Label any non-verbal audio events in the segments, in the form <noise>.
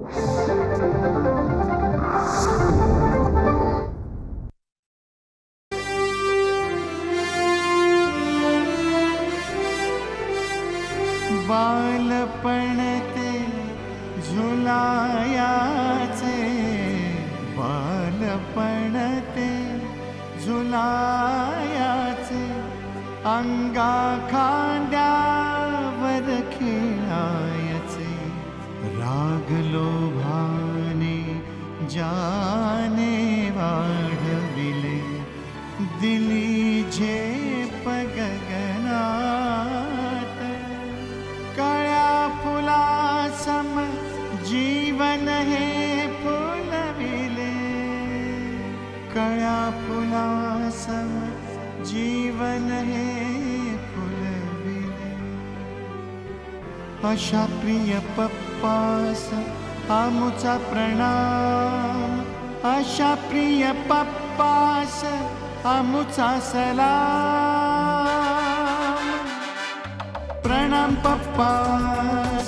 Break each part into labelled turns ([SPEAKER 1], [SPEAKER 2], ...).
[SPEAKER 1] Thank you. अशा प्रिय पप्पास आमुचा प्रणाम अशा प्रिय पप्पास आमुचा सलाम प्रणाम पप्पा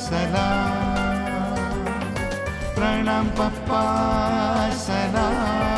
[SPEAKER 1] सलाम प्रणाम पप्पा सलाम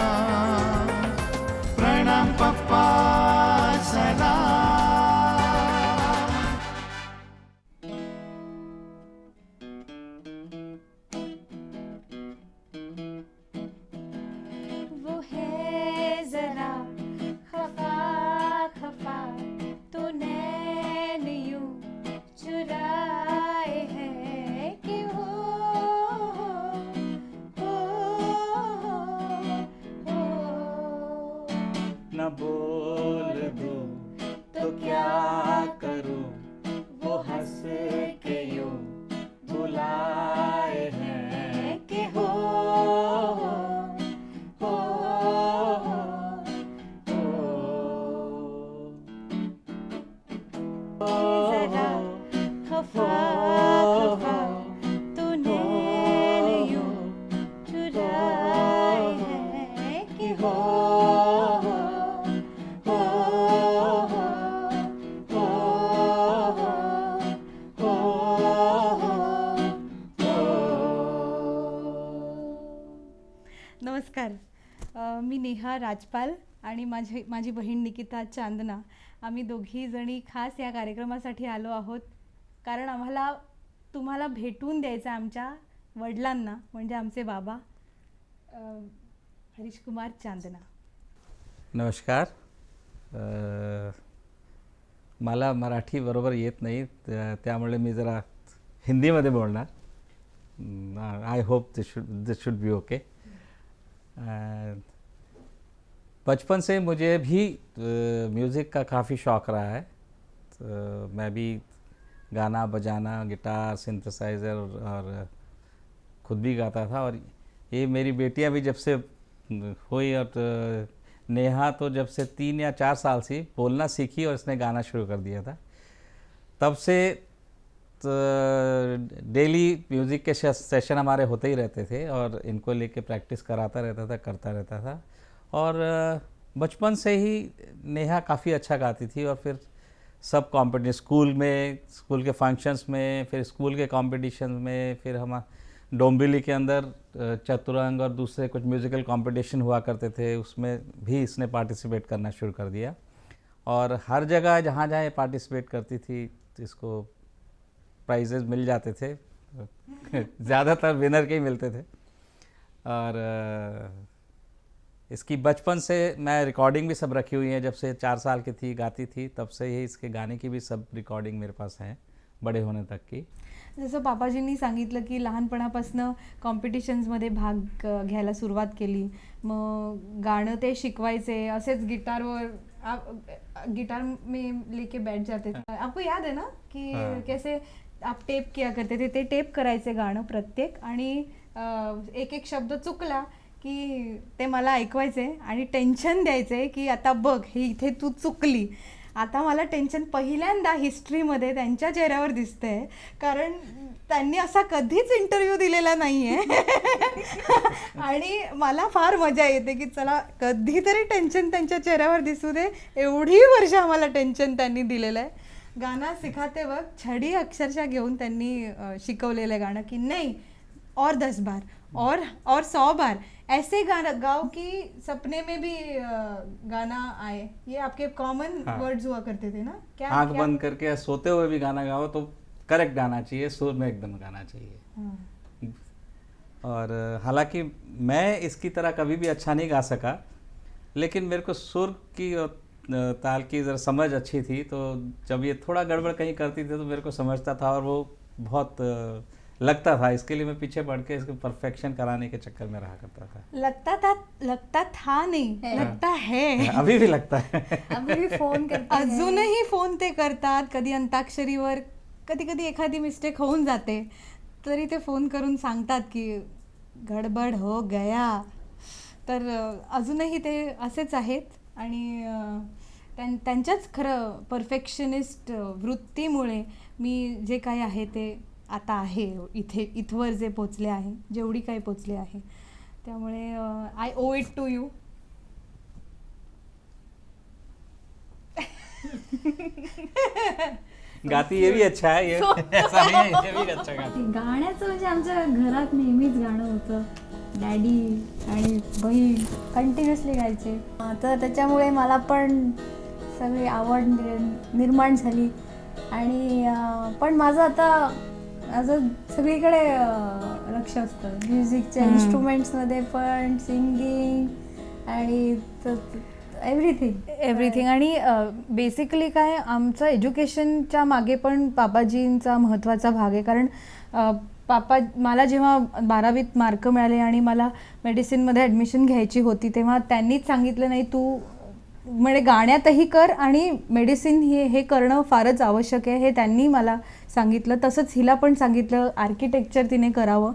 [SPEAKER 1] बोल दो तो क्या
[SPEAKER 2] राजपाल आणि माझी माझी बहीण निकिता चांदना. आम्ही दोघी जणी खास या कार्यक्रमासाठी आलो आहोत. कारण आम्हाला तुम्हाला भेटून द्यायचं आहे आमच्या वडिलांना म्हणजे आमचे बाबा अ, हरीश कुमार चांदना.
[SPEAKER 3] नमस्कार. अ, मला मराठी बरोबर येत नाही त्या- त्यामुळे मी जरा हिंदीमध्ये बोलणार. I hope this should this should be okay बचपन से मुझे भी म्यूज़िक का काफ़ी शौक़ रहा है। तो मैं भी गाना बजाना गिटार सिंथेसाइज़र और खुद भी गाता था और ये मेरी बेटियाँ भी जब से हुई और तो नेहा तो जब से तीन या चार साल से बोलना सीखी और इसने गाना शुरू कर दिया था। तब से तो डेली म्यूज़िक के सेशन हमारे होते ही रहते थे और इनको लेके प्रैक्टिस कराता रहता था, करता रहता था। और बचपन से ही नेहा काफ़ी अच्छा गाती थी और फिर सब कॉम्पिटिशन स्कूल में, स्कूल के फ़ंक्शंस में, फिर स्कूल के कॉम्पिटिशन में, फिर हम डोंबिवली के अंदर चतुरंग और दूसरे कुछ म्यूज़िकल कंपटीशन हुआ करते थे, उसमें भी इसने पार्टिसिपेट करना शुरू कर दिया। और हर जगह जहाँ जहाँ ये पार्टिसिपेट करती थी तो इसको प्राइजेज मिल जाते थे। <laughs> ज़्यादातर विनर के ही मिलते थे। और इसकी बचपन से मैं रिकॉर्डिंग भी सब रखी हुई है। जब से चार साल की थी गाती थी तब से ही इसके गाने की भी सब रिकॉर्डिंग मेरे पास है बड़े होने तक की।
[SPEAKER 2] जसं बाबाजींनी सांगितलं की लहानपणापासून कॉम्पिटिशन्समध्ये भाग घ्यायला सुरुवात केली. मग गाणं ते शिकवायचे असेच गिटारवर गिटार में लेके बैठ जाते. थे आपको याद है ना कि. कैसे आप टेप किया करते थे ते टेप करायचे गाणं प्रत्येक आणि एक एक शब्द चुकला की ते मला ऐकवायचे आणि टेन्शन द्यायचे की आता बघ हे इथे तू चुकली. आता मला टेन्शन पहिल्यांदा हिस्ट्रीमध्ये त्यांच्या चेहऱ्यावर दिसतंय. कारण त्यांनी असा कधीच इंटरव्ह्यू दिलेला नाही आहे <laughs> आणि मला फार मजा येते की चला कधीतरी टेन्शन त्यांच्या चेहऱ्यावर दिसू दे. एवढी वर्ष आम्हाला टेन्शन त्यांनी दिलेलं आहे गाणं सिखाते वक्त छडी अक्षरशः घेऊन त्यांनी शिकवलेलं आहे गाणं की नाही और दस बार और और सौ बार. ऐसे गाना गाओ कि सपने में भी गाना आए ये आपके कॉमन
[SPEAKER 3] हाँ।
[SPEAKER 2] वर्ड्स हुआ करते थे ना क्या
[SPEAKER 3] आँख बंद करके सोते हुए भी गाना गाओ तो करेक्ट गाना चाहिए सुर में एकदम गाना चाहिए
[SPEAKER 2] हाँ।
[SPEAKER 3] और हालाँकि मैं इसकी तरह कभी भी अच्छा नहीं गा सका लेकिन मेरे को सुर की और ताल की ज़रा समझ अच्छी थी तो जब ये थोड़ा गड़बड़ कहीं करती थी तो मेरे को समझता था और वो बहुत लगता था इसके लिए मैं पीछे पड़ के इसको परफेक्शन कराने के चक्कर में रहा करता था
[SPEAKER 2] लगता था लगता था नहीं
[SPEAKER 4] है.
[SPEAKER 2] लगता है
[SPEAKER 3] अभी भी लगता है
[SPEAKER 4] अभी भी फोन करते हैं.
[SPEAKER 2] अजूनही फोन ते करतात कधी अंताक्षरीवर कधी कधी एखादी मिस्टेक होऊन जाते तरी ते फोन करून सांगतात की गडबड हो गया तर अ, अजूनही ते असेच आहेत आणि अ, त्यां त्यांच्याच खरं परफेक्शनिस्ट वृत्तीमुळे मी जे काही आहे ते आता आहे इथे इथवर जे पोचले आहे जेवढी काही पोचले आहे. त्यामुळे I owe it to you
[SPEAKER 3] गाती ये भी अच्छा है ये. ऐसा नहीं है ये भी अच्छा गाती
[SPEAKER 4] गाण्याचं म्हणजे आमच्या घरात नेहमीच गाणं होतं. डॅडी आणि बहीण कंटिन्युअसली गायचे. तर त्याच्यामुळे मला पण सगळी आवड निर्- निर्माण झाली. आणि पण माझं आता माझं सगळीकडे लक्ष असतं. म्युझिकच्या. इन्स्ट्रुमेंट्समध्ये पण सिंगिंग आणि एव्हरीथिंग
[SPEAKER 2] एव्हरीथिंग आणि बेसिकली काय आमचं एज्युकेशनच्या मागे पण पापाजींचा महत्त्वाचा भाग आहे. कारण पापा मला जेव्हा बारावीत मार्क मिळाले आणि मला मेडिसिनमध्ये ॲडमिशन घ्यायची होती तेव्हा त्यांनीच सांगितलं नाही तू म्हणजे गाण्यातही कर आणि मेडिसिन हे हे करणं फारच आवश्यक आहे. हे त्यांनी मला सांगितलं. तसंच हिला पण सांगितलं आर्किटेक्चर तिने करावं.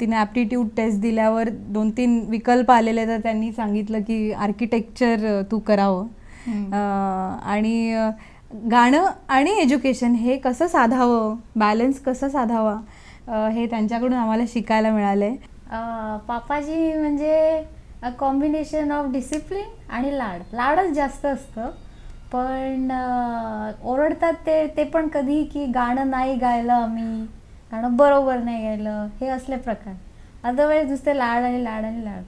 [SPEAKER 2] तिने ॲप्टिट्यूड टेस्ट दिल्यावर दोन तीन विकल्प आलेले तर त्यांनी सांगितलं की आर्किटेक्चर तू करावं. आणि गाणं आणि एज्युकेशन हे कसं साधावं? बॅलन्स कसं साधावा? हे त्यांच्याकडून आम्हाला शिकायला मिळालं आहे
[SPEAKER 4] पापाजी म्हणजे कॉम्बिनेशन ऑफ डिसिप्लिन आणि लाड. लाडच जास्त असतं. पण ओरडतात ते ते पण कधी की गाणं नाही गायलं आम्ही गाणं बरोबर नाही गायलं हे असले प्रकार. अदरवाईज नुसते लाड आणि लाड आणि लाड.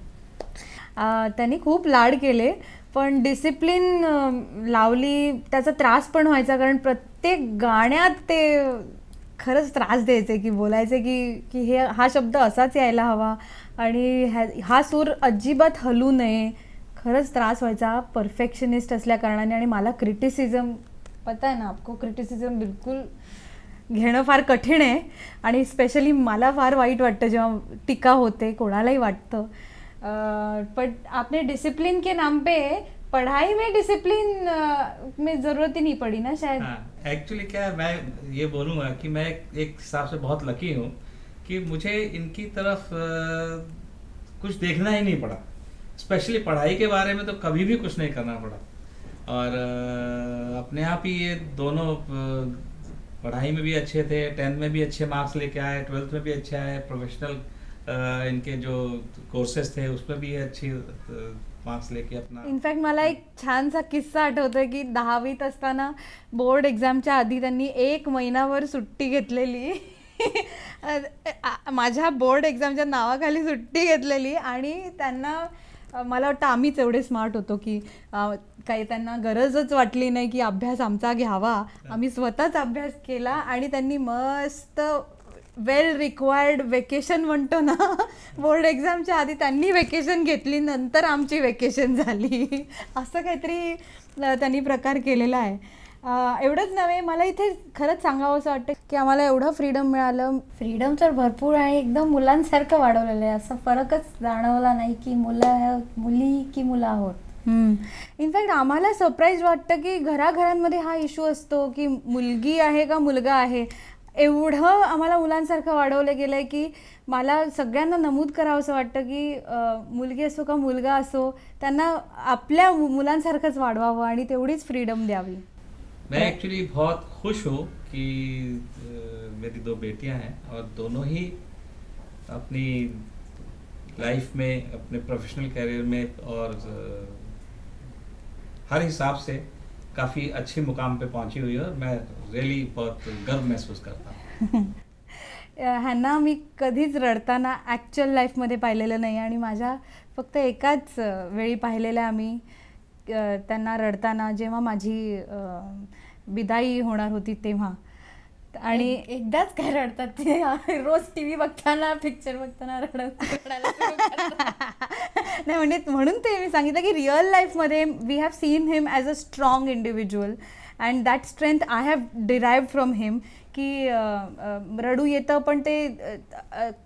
[SPEAKER 2] त्यांनी खूप लाड केले पण डिसिप्लिन लावली त्याचा त्रास पण व्हायचा कारण प्रत्येक गाण्यात ते खरंच त्रास द्यायचे की बोलायचे की की हे हा शब्द असाच यायला हवा. आणि ह्या हा सूर अजिबात हलू नये. खरंच त्रास व्हायचा. परफेक्शनिस्ट असल्या कारणाने आणि मला क्रिटिसिझम पता आहे ना आपको क्रिटिसिझम बिलकुल घेणं फार कठीण आहे. आणि स्पेशली मला फार वाईट वाटतं जेव्हा टीका होते कोणालाही वाटतं. बट आपने डिसिप्लिन के नाम पे पढ़ाई में डिसिप्लिन में ज़रूरत ही नहीं पड़ी ना शायद?
[SPEAKER 3] हाँ एक्चुअली क्या मैं ये बोलूँगा कि मैं एक हिसाब से बहुत लकी हूँ कि मुझे इनकी तरफ कुछ देखना ही नहीं पड़ा। स्पेशली पढ़ाई के बारे में तो कभी भी कुछ नहीं करना पड़ा। और अपने आप ही ये दोनों पढ़ाई में भी अच्छे थे टेंथ में भी अच्छे मार्क्स लेके आए ट्वेल्थ में भी अच्छे आए प्रोफेशनल इनके जो कोर्सेज थे उसमें भी अच्छी मार्क्स लेके अपना
[SPEAKER 2] इनफॅक्ट मला एक छानसा किस्सा आठवतो की दहावीत असताना बोर्ड एक्झामच्या आधी त्यांनी एक महिनाभर सुट्टी घेतलेली. <laughs> माझ्या बोर्ड एक्झामच्या नावाखाली सुट्टी घेतलेली आणि त्यांना मला वाटतं आम्हीच एवढे स्मार्ट होतो की काही त्यांना गरजच वाटली नाही की अभ्यास आमचा घ्यावा. आम्ही स्वतःच अभ्यास केला आणि त्यांनी मस्त वेल रिक्वायर्ड वेकेशन म्हणतो ना <laughs> बोर्ड एक्झामच्या आधी त्यांनी वेकेशन घेतली नंतर आमची वेकेशन झाली. <laughs> असं काहीतरी त्यांनी प्रकार केलेला आहे. एवढंच नव्हे मला इथे खरंच सांगावं असं वाटतं की आम्हाला एवढं फ्रीडम मिळालं.
[SPEAKER 4] फ्रीडम तर भरपूर आणि एकदम मुलांसारखं वाढवलेलं आहे. असं फरकच जाणवला नाही की मुलं मुली की मुलं आहोत.
[SPEAKER 2] इनफॅक्ट आम्हाला सरप्राईज वाटतं की घराघरांमध्ये हा इश्यू असतो की मुलगी आहे का मुलगा आहे. एवढं आम्हाला मुलांसारखं वाढवलं गेलं आहे की मला सगळ्यांना नमूद करावं असं वाटतं की मुलगी असो का मुलगा असो त्यांना आपल्या मुलांसारखंच वाढवावं आणि तेवढीच फ्रीडम द्यावी.
[SPEAKER 3] मैं एक्चुअली बहुत खुश हूँ कि मेरी दो बेटियाँ हैं और दोनों ही अपनी लाइफ में, अपने प्रोफेशनल करियर में और हर हिसाब से काफ़ी अच्छे मुकाम पे पहुँची हुई है और मैं रियली बहुत गर्व महसूस करता हूँ। <laughs>
[SPEAKER 2] ह्यांना मी कधीच रडताना ॲक्च्युअल लाईफमध्ये पाहिलेलं नाही आणि माझ्या फक्त एकाच वेळी पाहिलेलं आम्ही. त्यांना रडताना जेव्हा माझी अ, बिदाई होणार होती तेव्हा. आणि
[SPEAKER 4] एकदाच काय रडतात ते? रोज टी व्ही बघताना पिक्चर बघताना रडत.
[SPEAKER 2] नाही म्हणजे म्हणून ते मी सांगितलं की रिअल लाईफमध्ये we have seen him as a strong individual and that strength I have derive from him की रडू येतं पण ते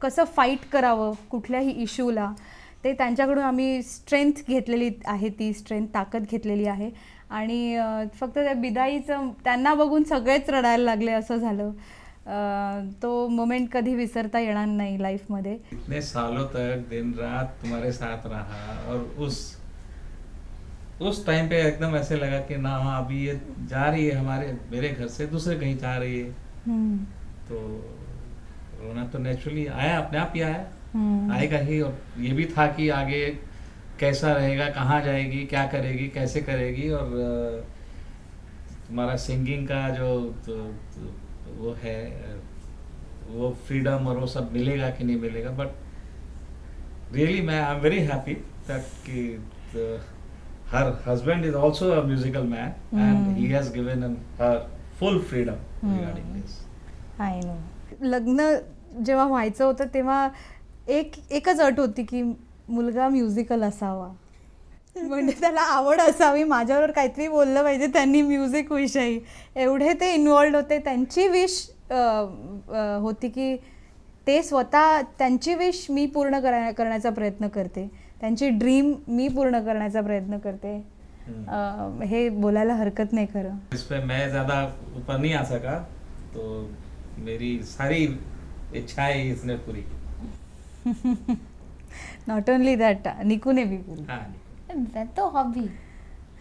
[SPEAKER 2] कसं फाईट करावं कुठल्याही इश्यूला ते त्यांच्याकडून आम्ही स्ट्रेंथ घेतलेली आहे ती स्ट्रेंथ ताकद घेतलेली आहे आणि फक्त त्या बिदाईचं त्यांना बघून सगळेच रडायला लागले असं झालं तो मोमेंट कधी विसरता येणार नाही लाईफमध्ये
[SPEAKER 3] इतने सालों तक दिन रात तुम्हारे साथ रहा और उस उस टाइम पे एकदम ऐसे लगा कि ना हाँ अभी ये जा रही है हमारे मेरे घर से दूसरे कहीं जा रही है. तो रोना तो नेचुरली आया अपने आप ही आया. आएगा ही और ये भी था कि आगे कैसा रहेगा कहाँ जाएगी क्या करेगी कैसे करेगी और तुम्हारा सिंगिंग का जो तो, तो, वो है वो फ्रीडम और वो सब मिलेगा कि नहीं मिलेगा बट रियली मैं I am very happy that कि her husband is also a musical man
[SPEAKER 2] and.
[SPEAKER 3] He has given her full freedom
[SPEAKER 2] Hmm.
[SPEAKER 3] Regarding this
[SPEAKER 2] I know लग्न जेव्हा व्हायचं होतं तेव्हा एक एकच अट होती की मुलगा म्युझिकल असावा. म्हणजे त्याला आवड असावी माझ्यावर काहीतरी बोललं पाहिजे त्यांनी म्युझिक विषयी. एवढे ते इन्वॉल्ड होते. त्यांची विश होती की ते स्वतः त्यांची विश मी पूर्ण करा करण्याचा प्रयत्न करते. त्यांची ड्रीम मी पूर्ण करण्याचा प्रयत्न करते. हे बोलायला हरकत नाही खरं.
[SPEAKER 3] इस पे मैं ज़्यादा ऊपर नहीं आ सका तो मेरी सारी इच्छाएं इसने पूरी की.
[SPEAKER 2] नॉट ओनली दॅट भी पूरी
[SPEAKER 3] हाँ
[SPEAKER 4] मैं तो हॉबी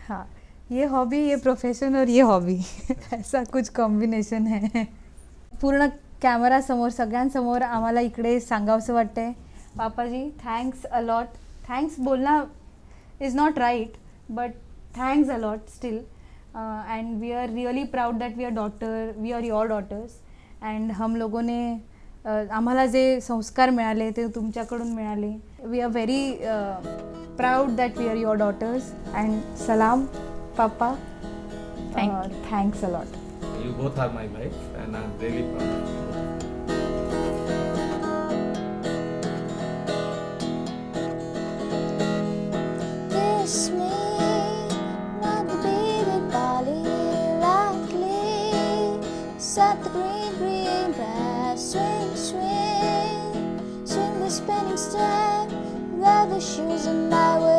[SPEAKER 2] हाँ ये हॉबी ये प्रोफेशन और ये हॉबी <laughs> ऐसा कुछ कॉम्बिनेशन है। पूर्ण कॅमेरासमोर सगळ्यांसमोर आम्हाला इकडे सांगावंसं वाटतंय। पापाजी थँक्स अलॉट थँक्स बोलणं is not right but thanks a lot still and we are really proud that we are daughter we are your daughters and हम लोगोने अ, आम्हाला जे संस्कार मिळाले ते तुमच्याकडून मिळाले. We are very proud that we are your daughters and सलाम पापा
[SPEAKER 4] thanks
[SPEAKER 2] a lot
[SPEAKER 3] you both are my life and I really proud
[SPEAKER 5] Set the green spinning step, leather shoes, and I will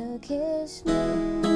[SPEAKER 5] to kiss me.